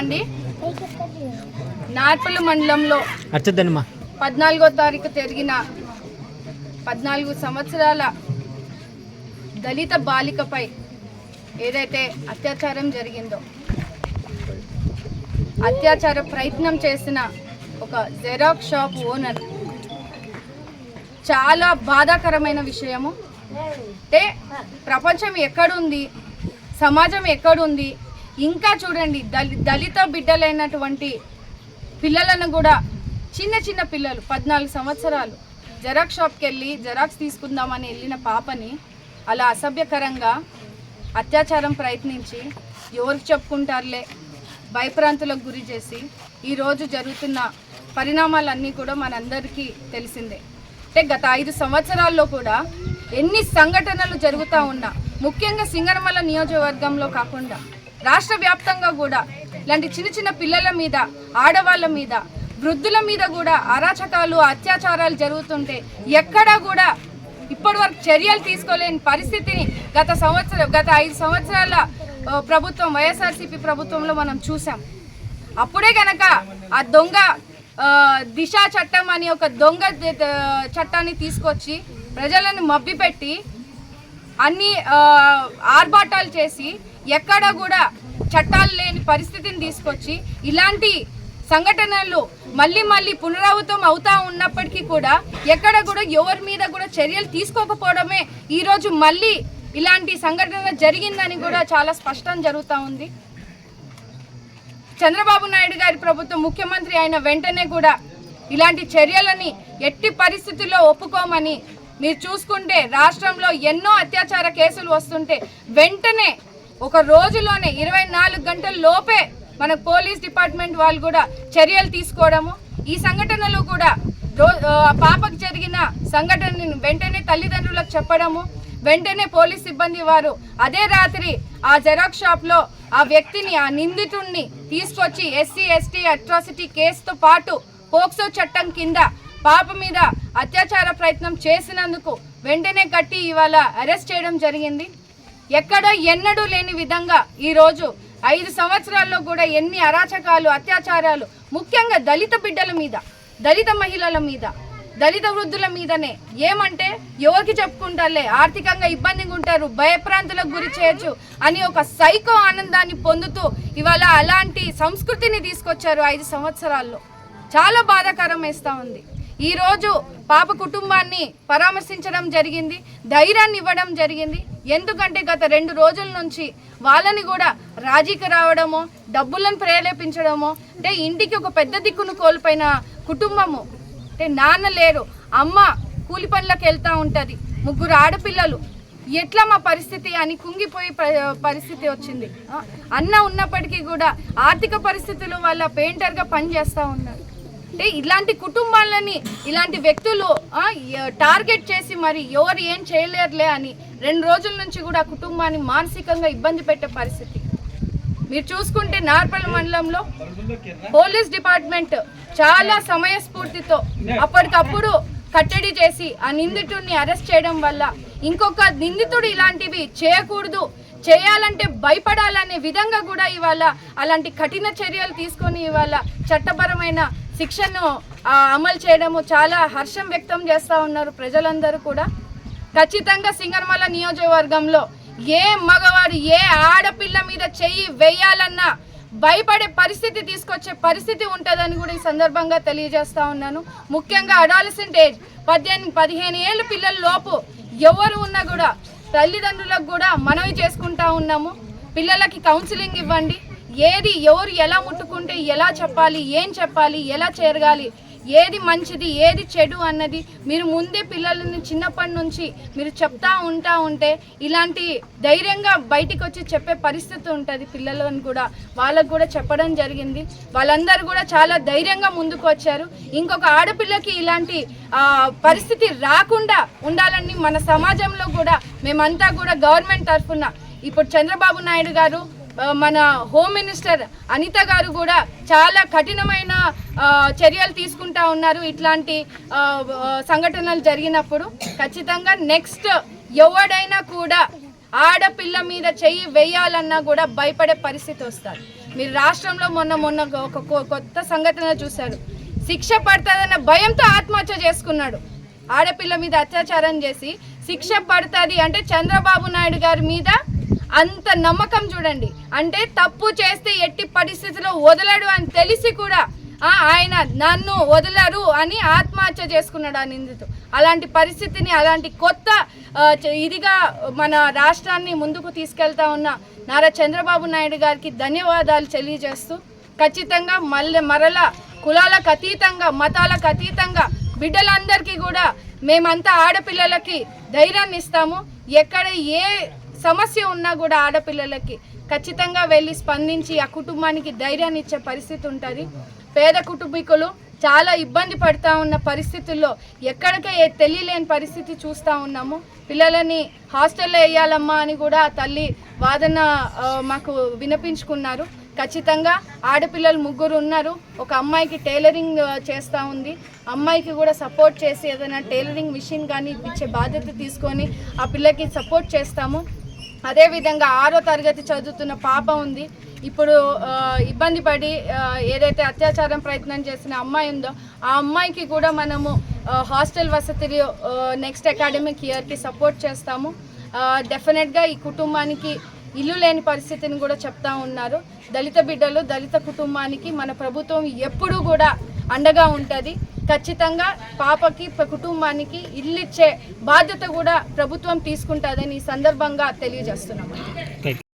అండి నార్పల్లి మండలంలో పద్నాలుగో తారీఖు జరిగిన పద్నాలుగు సంవత్సరాల దళిత బాలికపై ఏదైతే అత్యాచారం జరిగిందో అత్యాచార ప్రయత్నం చేసిన ఒక జెరాక్స్ షాప్ ఓనర్ చాలా బాధాకరమైన విషయము. అంటే ప్రపంచం ఎక్కడుంది సమాజం ఎక్కడుంది ఇంకా చూడండి దళి దళిత బిడ్డలైనటువంటి పిల్లలను కూడా చిన్న చిన్న పిల్లలు పద్నాలుగు సంవత్సరాలు జెరాక్స్ షాప్కి వెళ్ళి జెరాక్స్ తీసుకుందామని వెళ్ళిన పాపని అలా అసభ్యకరంగా అత్యాచారం ప్రయత్నించి ఎవరికి చెప్పుకుంటారులే భయప్రాంతులకు గురి చేసి ఈరోజు జరుగుతున్న పరిణామాలన్నీ కూడా మనందరికీ తెలిసిందే. అంటే గత ఐదు సంవత్సరాల్లో కూడా ఎన్ని సంఘటనలు జరుగుతూ ఉన్నా ముఖ్యంగా సింగనమల నియోజకవర్గంలో కాకుండా రాష్ట్ర వ్యాప్తంగా కూడా ఇలాంటి చిన్న చిన్న పిల్లల మీద ఆడవాళ్ళ మీద వృద్ధుల మీద కూడా అరాచకాలు అత్యాచారాలు జరుగుతుంటే ఎక్కడా కూడా ఇప్పటి వరకు చర్యలు తీసుకోలేని పరిస్థితిని గత సంవత్సరం గత ఐదు సంవత్సరాల ప్రభుత్వం వైఎస్ఆర్సీపీ ప్రభుత్వంలో మనం చూసాం. అప్పుడే గనక ఆ దొంగ దిశ చట్టం అని ఒక దొంగ చట్టాన్ని తీసుకొచ్చి ప్రజలను మబ్బిపెట్టి అన్ని ఆర్భాటాలు చేసి ఎక్కడ కూడా చట్టాలు లేని పరిస్థితిని తీసుకొచ్చి ఇలాంటి సంఘటనలు మళ్ళీ మళ్ళీ పునరావృతం అవుతా ఉన్నప్పటికీ కూడా ఎక్కడ కూడా ఎవరి మీద కూడా చర్యలు తీసుకోకపోవడమే ఈరోజు మళ్ళీ ఇలాంటి సంఘటన జరిగిందని కూడా చాలా స్పష్టం జరుగుతూ ఉంది. చంద్రబాబు నాయుడు గారి ప్రభుత్వం ముఖ్యమంత్రి అయిన వెంటనే కూడా ఇలాంటి చర్యలని ఎట్టి పరిస్థితుల్లో ఒప్పుకోమని మీరు చూసుకుంటే రాష్ట్రంలో ఎన్నో అత్యాచార కేసులు వస్తుంటే వెంటనే ఒక రోజులోనే ఇరవై నాలుగు గంటల లోపే మన పోలీస్ డిపార్ట్మెంట్ వాళ్ళు కూడా చర్యలు తీసుకోవడము. ఈ సంఘటనలు కూడా పాపకు జరిగిన సంఘటనను వెంటనే తల్లిదండ్రులకు చెప్పడము. వెంటనే పోలీస్ సిబ్బంది వారు అదే రాత్రి ఆ జెరాక్స్ షాప్లో ఆ వ్యక్తిని ఆ నిందితుడిని తీసుకొచ్చి ఎస్సీ ఎస్టీ అట్రాసిటీ కేసుతో పాటు పోక్సో చట్టం కింద పాప మీద అత్యాచార ప్రయత్నం చేసినందుకు వెంటనే కట్టి ఇవాళ అరెస్ట్ చేయడం జరిగింది. ఎక్కడ ఎన్నడూ లేని విధంగా ఈరోజు ఐదు సంవత్సరాల్లో కూడా ఎన్ని అరాచకాలు అత్యాచారాలు ముఖ్యంగా దళిత బిడ్డల మీద దళిత మహిళల మీద దళిత వృద్ధుల మీదనే ఏమంటే ఎవరికి చెప్పుకుంటారులే ఆర్థికంగా ఇబ్బందిగా ఉంటారు భయప్రాంతులకు గురి చేయొచ్చు అని ఒక సైకో ఆనందాన్ని పొందుతూ ఇవాళ అలాంటి సంస్కృతిని తీసుకొచ్చారు ఐదు సంవత్సరాల్లో. చాలా బాధాకరం వేస్తూ ఉంది. ఈరోజు పాప కుటుంబాన్ని పరామర్శించడం జరిగింది ధైర్యాన్ని ఇవ్వడం జరిగింది. ఎందుకంటే గత రెండు రోజుల నుంచి వాళ్ళని కూడా రాజీకి రావడమో డబ్బులను ప్రేరేపించడమో అంటే ఇంటికి ఒక పెద్ద దిక్కును కోల్పోయిన కుటుంబము. అంటే నాన్న లేరు అమ్మ కూలి పనులకు వెళ్తూ ఉంటుంది ముగ్గురు ఆడపిల్లలు. ఎట్లా మా పరిస్థితి అని కుంగిపోయి పరిస్థితి వచ్చింది. అన్న ఉన్నప్పటికీ కూడా ఆర్థిక పరిస్థితుల వల్ల పెయింటర్గా పనిచేస్తూ ఉన్నారు. అంటే ఇలాంటి కుటుంబాలని ఇలాంటి వ్యక్తులు టార్గెట్ చేసి మరి ఎవరు ఏం చేయలేరులే అని రెండు రోజుల నుంచి కూడా ఆ కుటుంబాన్ని మానసికంగా ఇబ్బంది పెట్టే పరిస్థితి. మీరు చూసుకుంటే నార్పల్ మండలంలో పోలీస్ డిపార్ట్మెంట్ చాలా సమయస్ఫూర్తితో అప్పటికప్పుడు కట్టడి చేసి ఆ నిందితుడిని అరెస్ట్ చేయడం వల్ల ఇంకొక నిందితుడు ఇలాంటివి చేయకూడదు చేయాలంటే భయపడాలనే విధంగా కూడా ఇవాళ అలాంటి కఠిన చర్యలు తీసుకొని ఇవాళ చట్టపరమైన శిక్షను అమలు చేయడము చాలా హర్షం వ్యక్తం చేస్తూ ఉన్నారు ప్రజలందరూ కూడా. ఖచ్చితంగా సింగర్మల నియోజకవర్గంలో ఏ మగవాడు ఏ ఆడపిల్ల మీద చెయ్యి వేయాలన్నా భయపడే పరిస్థితి తీసుకొచ్చే పరిస్థితి ఉంటుందని కూడా ఈ సందర్భంగా తెలియజేస్తూ ఉన్నాను. ముఖ్యంగా అడాలసెంట్ ఏజ్ పద్దెనిమిది పదిహేను ఏళ్ళు పిల్లల లోపు ఎవరు ఉన్నా కూడా తల్లిదండ్రులకు కూడా మనవి చేసుకుంటా ఉన్నాము. పిల్లలకి కౌన్సిలింగ్ ఇవ్వండి. ఏది ఎవరు ఎలా ముట్టుకుంటే ఎలా చెప్పాలి ఏం చెప్పాలి ఎలా చేరగాలి ఏది మంచిది ఏది చెడు అన్నది మీరు ముందే పిల్లలని చిన్నప్పటి నుంచి మీరు చెప్తా ఉంటా ఉంటే ఇలాంటి ధైర్యంగా బయటికి వచ్చి చెప్పే పరిస్థితి ఉంటుంది పిల్లలను కూడా. వాళ్ళకు కూడా చెప్పడం జరిగింది. వాళ్ళందరూ కూడా చాలా ధైర్యంగా ముందుకు వచ్చారు. ఇంకొక ఆడపిల్లకి ఇలాంటి పరిస్థితి రాకుండా ఉండాలని మన సమాజంలో కూడా మేమంతా కూడా గవర్నమెంట్ తరఫున ఇప్పుడు చంద్రబాబు నాయుడు గారు మన హోమ్ మినిస్టర్ అనిత గారు కూడా చాలా కఠినమైన చర్యలు తీసుకుంటా ఉన్నారు ఇట్లాంటి సంఘటనలు జరిగినప్పుడు. ఖచ్చితంగా నెక్స్ట్ ఎవడైనా కూడా ఆడపిల్ల మీద చెయ్యి వేయాలన్నా కూడా భయపడే పరిస్థితి వస్తారు మీరు రాష్ట్రంలో మొన్న మొన్న ఒక కొ- కొత్త సంఘటన చూశారు. శిక్ష పడుతుందన్న భయంతో ఆత్మహత్య చేసుకున్నాడు. ఆడపిల్ల మీద అత్యాచారం చేసి శిక్ష పడుతుంది అంటే చంద్రబాబు నాయుడు గారి మీద అంత నమ్మకం చూడండి. అంటే తప్పు చేస్తే ఎట్టి పరిస్థితిలో వదలడు అని తెలిసి కూడా ఆ, ఆయన నన్ను వదలరు అని ఆత్మహత్య చేసుకున్నాడు ఆ నిందితు అలాంటి పరిస్థితిని అలాంటి కొత్త ఇదిగా మన రాష్ట్రాన్ని ముందుకు తీసుకెళ్తా ఉన్న నారా చంద్రబాబు నాయుడు గారికి ధన్యవాదాలు తెలియజేస్తూ ఖచ్చితంగా మళ్ళీ మరల కులాలకు అతీతంగా మతాలకు అతీతంగా బిడ్డలందరికీ కూడా మేమంతా ఆడపిల్లలకి ధైర్యాన్ని ఇస్తాము. ఎక్కడ ఏ సమస్య ఉన్నా కూడా ఆడపిల్లలకి ఖచ్చితంగా వెళ్ళి స్పందించి ఆ కుటుంబానికి ధైర్యాన్ని ఇచ్చే పరిస్థితి ఉంటుంది. పేద కుటుంబీకులు చాలా ఇబ్బంది పడుతూ ఉన్న పరిస్థితుల్లో ఎక్కడికే ఏ తెలియలేని పరిస్థితి చూస్తూ ఉన్నాము. పిల్లలని హాస్టల్లో వేయాలమ్మా అని కూడా తల్లి వాదన మాకు వినిపించుకున్నారు. ఖచ్చితంగా ఆడపిల్లలు ముగ్గురు ఉన్నారు. ఒక అమ్మాయికి టైలరింగ్ చేస్తూ ఉంది. అమ్మాయికి కూడా సపోర్ట్ చేసి ఏదైనా టైలరింగ్ మిషన్ కానీ ఇచ్చే బాధ్యత తీసుకొని ఆ పిల్లకి సపోర్ట్ చేస్తాము. అదేవిధంగా ఆరో తరగతి చదువుతున్న పాప ఉంది. ఇప్పుడు ఇబ్బంది పడి ఏదైతే అత్యాచారం ప్రయత్నం చేసిన అమ్మాయి ఉందో ఆ అమ్మాయికి కూడా మనము హాస్టల్ వసతి నెక్స్ట్ అకాడమిక్ ఇయర్కి సపోర్ట్ చేస్తాము. డెఫినెట్గా ఈ కుటుంబానికి ఇల్లు లేని పరిస్థితిని కూడా చెప్తా ఉన్నారు. దళిత బిడ్డలు దళిత కుటుంబానికి మన ప్రభుత్వం ఎప్పుడూ కూడా అండగా ఉంటుంది. ఖచ్చితంగా పాపకి కుటుంబానికి ఇల్లు ఇచ్చే బాధ్యత కూడా ప్రభుత్వం తీసుకుంటుందని ఈ సందర్భంగా తెలియజేస్తున్నాం.